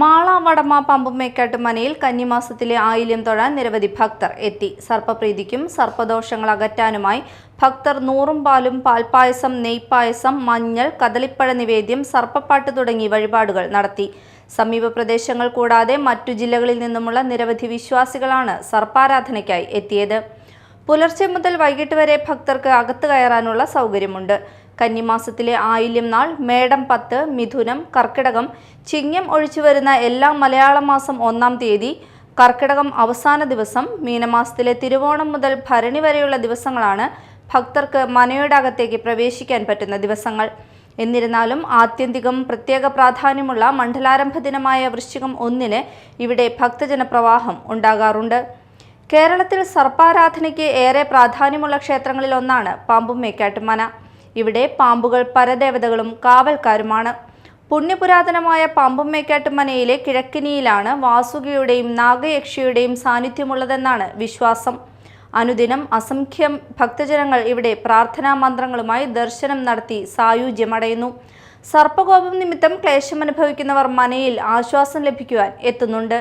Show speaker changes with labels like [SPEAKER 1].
[SPEAKER 1] മാള വടമ പമ്പുമേക്കാട്ട് മനയിൽ കന്നിമാസത്തിലെ ആയില്യം തൊഴാൻ നിരവധി ഭക്തർ എത്തി. സർപ്പപ്രീതിക്കും സർപ്പദോഷങ്ങൾ അകറ്റാനുമായി ഭക്തർ നൂറും പാലും പാൽപ്പായസം നെയ്പായസം മഞ്ഞൾ കദളിപ്പഴ നിവേദ്യം സർപ്പപ്പാട്ട് തുടങ്ങി വഴിപാടുകൾ നടത്തി. സമീപ പ്രദേശങ്ങൾ കൂടാതെ മറ്റു ജില്ലകളിൽ നിന്നുമുള്ള നിരവധി വിശ്വാസികളാണ് സർപ്പാരാധനയ്ക്കായി എത്തിയത്. പുലർച്ചെ മുതൽ വൈകിട്ട് വരെ ഭക്തർക്ക് അകത്ത് കയറാനുള്ള സൗകര്യമുണ്ട്. കന്നിമാസത്തിലെ ആയില്യം നാൾ മേടം പത്ത് മിഥുനം കർക്കിടകം ചിങ്ങം ഒഴിച്ചു വരുന്ന എല്ലാ മലയാള മാസം ഒന്നാം തീയതി കർക്കിടകം അവസാന ദിവസം മീനമാസത്തിലെ തിരുവോണം മുതൽ ഭരണി വരെയുള്ള ദിവസങ്ങളാണ് ഭക്തർക്ക് മനയുടെ അകത്തേക്ക് പ്രവേശിക്കാൻ പറ്റുന്ന ദിവസങ്ങൾ. എന്നിരുന്നാലും ആത്യന്തികം പ്രത്യേക പ്രാധാന്യമുള്ള മണ്ഡലാരംഭ ദിനമായ വൃശ്ചികം ഒന്നിന് ഇവിടെ ഭക്തജന പ്രവാഹം ഉണ്ടാകാറുണ്ട്. കേരളത്തിൽ സർപ്പാരാധനയ്ക്ക് ഏറെ പ്രാധാന്യമുള്ള ക്ഷേത്രങ്ങളിൽ ഒന്നാണ് പാമ്പും മേക്കാട്ടുമന ഇവിടെ പാമ്പുകൾ പരദേവതകളും കാവൽക്കാരുമാണ്. പുണ്യപുരാതനമായ പാമ്പുമേക്കാട്ടുമനയിലെ കിഴക്കിനിയിലാണ് വാസുകിയുടെയും നാഗയക്ഷിയുടെയും സാന്നിധ്യമുള്ളതെന്നാണ് വിശ്വാസം. അനുദിനം അസംഖ്യം ഭക്തജനങ്ങൾ ഇവിടെ പ്രാർത്ഥനാ മന്ത്രങ്ങളുമായി ദർശനം നടത്തി സായുജ്യമടയുന്നു. സർപ്പകോപം നിമിത്തം ക്ലേശമനുഭവിക്കുന്നവർ മനയിൽ ആശ്വാസം ലഭിക്കുവാൻ എത്തുന്നുണ്ട്.